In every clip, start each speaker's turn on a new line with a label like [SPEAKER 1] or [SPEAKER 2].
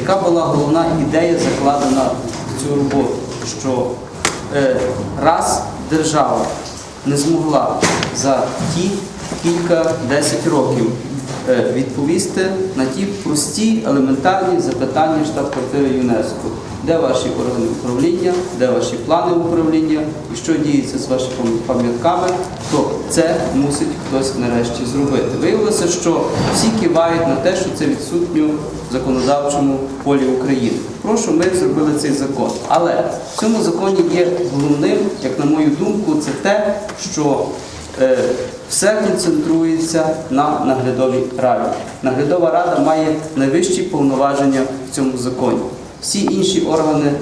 [SPEAKER 1] яка була головна ідея закладена в цю роботу, що е, раз держава не змогла за ті кілька десять років е, відповісти на ті прості елементарні запитання штаб-квартири ЮНЕСКО. Де ваші органи управління, де ваші плани управління і що діється з вашими пам'ятками, то це мусить хтось нарешті зробити. Виявилося, що всі кивають на те, що це відсутньо в законодавчому полі України. Прошу, ми зробили цей закон. Але в цьому законі є головним, як на мою думку, це те, що все концентрується на наглядовій раді. Наглядова рада має найвищі повноваження в цьому законі. Всі інші органи е,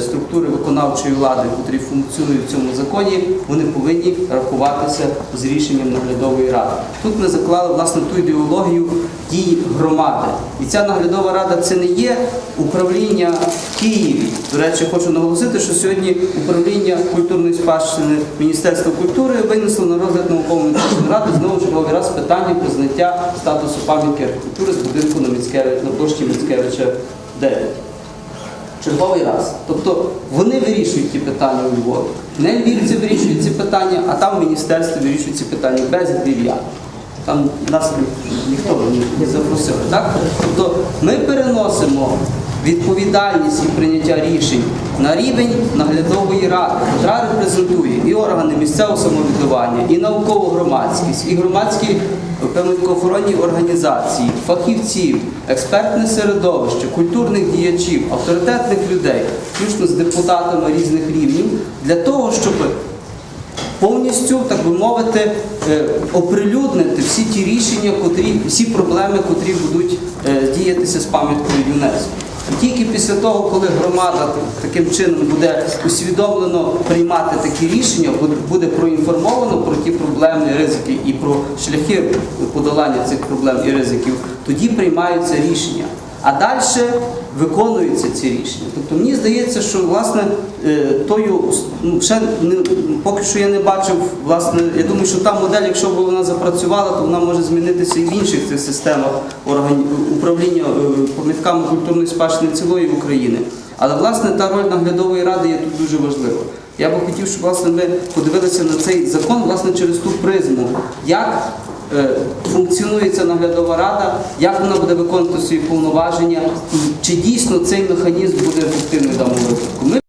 [SPEAKER 1] структури виконавчої влади, які функціонують в цьому законі, вони повинні рахуватися з рішенням наглядової ради. Тут ми заклали власне ту ідеологію дії громади. І ця наглядова рада це не є управління Києві. До речі, хочу наголосити, що сьогодні управління культурної спадщини Міністерства культури винесло на розгляд науково-метричної ради знову черговий раз питання про зняття статусу пам'ятки архітектури з будинку на на площі Міцкевича 9 черговий раз. Тобто вони вирішують ті питання у Львові. Не львівці вирішують ці питання, а там в міністерстві вирішують ці питання без львів'ян. Там нас ніхто не запросив. Так? Тобто ми переносимо відповідальність і прийняття рішень на рівень наглядової ради, яка репрезентує і органи місцевого самоврядування, і наукову громадськість, і громадські пам'яткоохоронні організації, фахівців, експертне середовище, культурних діячів, авторитетних людей, включно з депутатами різних рівнів, для того, щоб повністю, так би мовити, е, оприлюднити всі ті рішення, котрі, всі проблеми, котрі будуть е, діятися з пам'яткою ЮНЕСКО. Тільки після того, коли громада таким чином буде усвідомлено приймати такі рішення, буде- проінформовано про ті проблеми ризики і про шляхи подолання цих проблем і ризиків, тоді приймаються рішення. А далі виконуються ці рішення. Тобто мені здається, що власне е, тою ну, ще не поки що я не бачив. Власне, я думаю, що та модель, якщо б вона запрацювала, то вона може змінитися і в інших цих системах органів управління е, пам'ятками культурної спадщини цілої України. Але власне та роль наглядової ради є тут дуже важлива. Я би хотів, щоб власне ми подивилися на цей закон власне через ту призму, як е, функціонує ця наглядова рада, як вона буде виконувати свої повноваження, чи дійсно цей механізм буде ефективний в даному випадку.